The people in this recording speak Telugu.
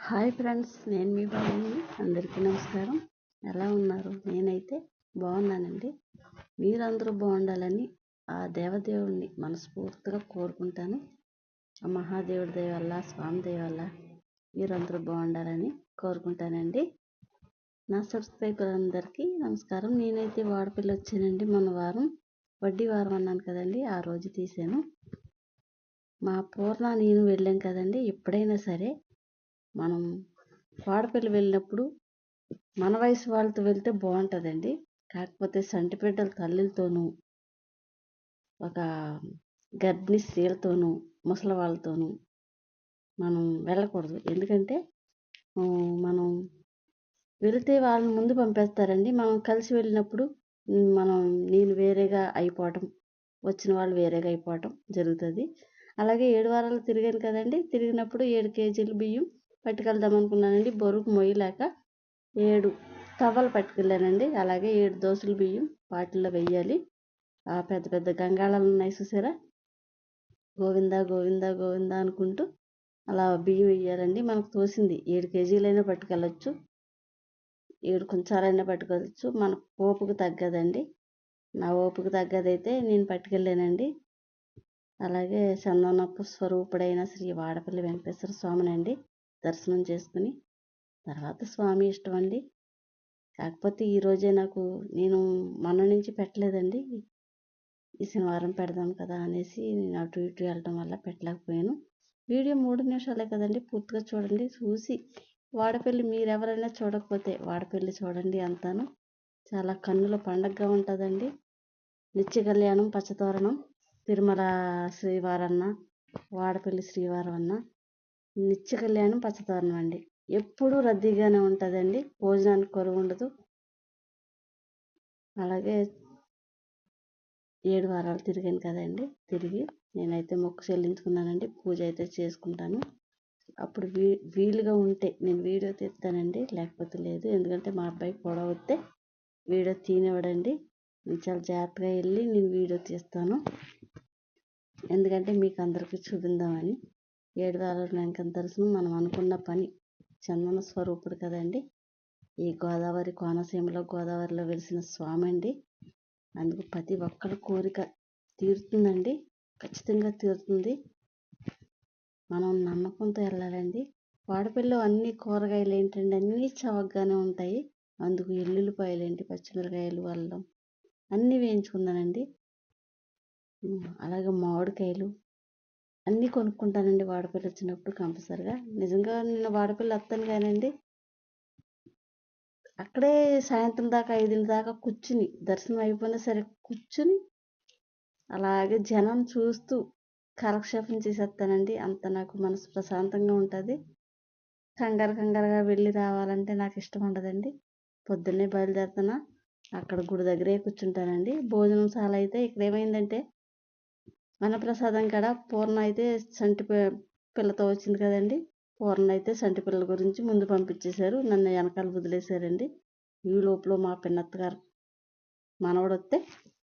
హాయ్ ఫ్రెండ్స్ నేను మీ బాబుని. అందరికీ నమస్కారం. ఎలా ఉన్నారు? నేనైతే బాగున్నానండి. మీరందరూ బాగుండాలని ఆ దేవదేవుడిని మనస్ఫూర్తిగా కోరుకుంటాను. ఆ మహాదేవుడి దయ వల్ల స్వామి దయ వల్ల మీరందరూ బాగుండాలని కోరుకుంటానండి. నా సబ్స్క్రైబర్ అందరికీ నమస్కారం. నేనైతే వాడపల్లి వచ్చానండి. మొన్న వారం వడ్డీ వారం అన్నాను కదండి ఆ రోజు తీసాను మా పూర్ణ నేను వెళ్ళాం కదండి ఎప్పుడైనా సరే మనం వాడపల్లి వెళ్ళినప్పుడు మన వయసు వాళ్ళతో వెళ్తే బాగుంటుందండి. కాకపోతే సంటిబిడ్డల తల్లులతోనూ ఒక గర్భిణీ స్త్రీలతోనూ ముసలి వాళ్ళతోనూ మనం వెళ్ళకూడదు. ఎందుకంటే మనం వెళితే వాళ్ళని ముందు పంపేస్తారండి. మనం కలిసి వెళ్ళినప్పుడు మనం నేను వేరేగా అయిపోవటం వచ్చిన వాళ్ళు వేరేగా అయిపోవటం జరుగుతుంది. అలాగే ఏడు వారాలు తిరిగాను కదండి. తిరిగినప్పుడు ఏడు కేజీలు బియ్యం పట్టుకెళ్దాం అనుకున్నానండి. బరువు మొయ్యలేక ఏడు తవ్వలు పట్టుకెళ్ళానండి. అలాగే ఏడు దోశలు బియ్యం వాటిల్లో వెయ్యాలి. ఆ పెద్ద పెద్ద గంగాళాలు ఉన్నాయి చూసారా? గోవింద గోవింద గోవింద అనుకుంటూ అలా బియ్యం వేయాలండి మనకు తోసింది ఏడు కేజీలైనా పట్టుకెళ్ళచ్చు. ఏడు కొంచాలైనా పట్టుకోవచ్చు మన ఓపుకు తగ్గదండి. నా ఓపుకు తగ్గదైతే నేను పట్టుకెళ్ళానండి. అలాగే చందనపు స్వరూపుడైన శ్రీ వాడపల్లి వెంకటేశ్వర స్వామినండి. దర్శనం చేసుకుని తర్వాత స్వామి ఇష్టం అండి. కాకపోతే ఈరోజే నాకు నేను మొన్న నుంచి పెట్టలేదండి. ఈ శనివారం పెడదాం కదా అనేసి నేను అటు ఇటు వెళ్ళడం వల్ల పెట్టలేకపోయాను. వీడియో మూడు నిమిషాలే కదండి పూర్తిగా చూడండి. చూసి వాడపల్లి మీరు ఎవరైనా చూడకపోతే వాడపల్లి చూడండి అంతాను. చాలా కన్నుల పండగగా ఉంటుందండి. నిత్య కళ్యాణం పచ్చతోరణం తిరుమల శ్రీవారన్న వాడపల్లి శ్రీవారం అన్న నిత్య కళ్యాణం పచ్చతోరణం అండి. ఎప్పుడూ రద్దీగానే ఉంటుందండి. భోజనానికి కొరవు ఉండదు. అలాగే ఏడు వారాలు తిరిగాను కదండి. తిరిగి నేనైతే మొక్కు చెల్లించుకున్నానండి. పూజ అయితే చేసుకుంటాను. అప్పుడు వీ వీలుగా ఉంటే నేను వీడియో తీస్తానండి. లేకపోతే లేదు. ఎందుకంటే మా అబ్బాయి కూడా వస్తే వీడియో తీనివ్వడండి. నేను చాలా జాగ్రత్తగా వెళ్ళి నేను వీడియో తీస్తాను. ఎందుకంటే మీకు అందరికీ చూపిందామని. ఏడు వేల వెంకన్న దర్శనం మనం అనుకున్న పని. చందన స్వరూపుడు కదండి. ఈ గోదావరి కోనసీమలో గోదావరిలో వెలిసిన స్వామి అండి అందుకు ప్రతి ఒక్కరి కోరిక తీరుతుందండి. ఖచ్చితంగా తీరుతుంది. మనం నమ్మకంతో వెళ్ళాలండి వాడపల్లిలో అన్ని కూరగాయలు ఏంటండి? అన్నీ చవకగానే ఉంటాయి. అందుకు ఎల్లుల్లిపాయలు ఏంటి పచ్చిమిరకాయలు అల్లం అన్నీ వేయించుకున్నానండి అలాగే మామిడికాయలు అన్నీ కొనుక్కుంటానండి వాడపల్లి వచ్చినప్పుడు కంపల్సరిగా. నిజంగా నేను వాడపల్లి వస్తాను కానండి అక్కడే సాయంత్రం దాకా ఐదింటి దాకా కూర్చుని దర్శనం అయిపోయినా సరే కూర్చుని అలాగే జనం చూస్తూ కాలక్షేపం చేసేస్తానండి. అంత నాకు మనసు ప్రశాంతంగా ఉంటుంది. కంగారు కంగారుగా వెళ్ళి రావాలంటే నాకు ఇష్టం ఉండదండి. పొద్దున్నే బయలుదేరుతున్నా అక్కడ గుడి దగ్గరే కూర్చుంటానండి. భోజనం చాలా అయితే ఇక్కడ ఏమైందంటే వనప్రసాదం కాడ పూర్ణ అయితే సంటి పిల్లతో వచ్చింది కదండి. పూర్ణ అయితే సంటి పిల్లల గురించి ముందు పంపించేశారు. నన్ను వెనకాల వదిలేశారండి. ఈ లోపల మా పిన్నత్త గారు మనవడు వస్తే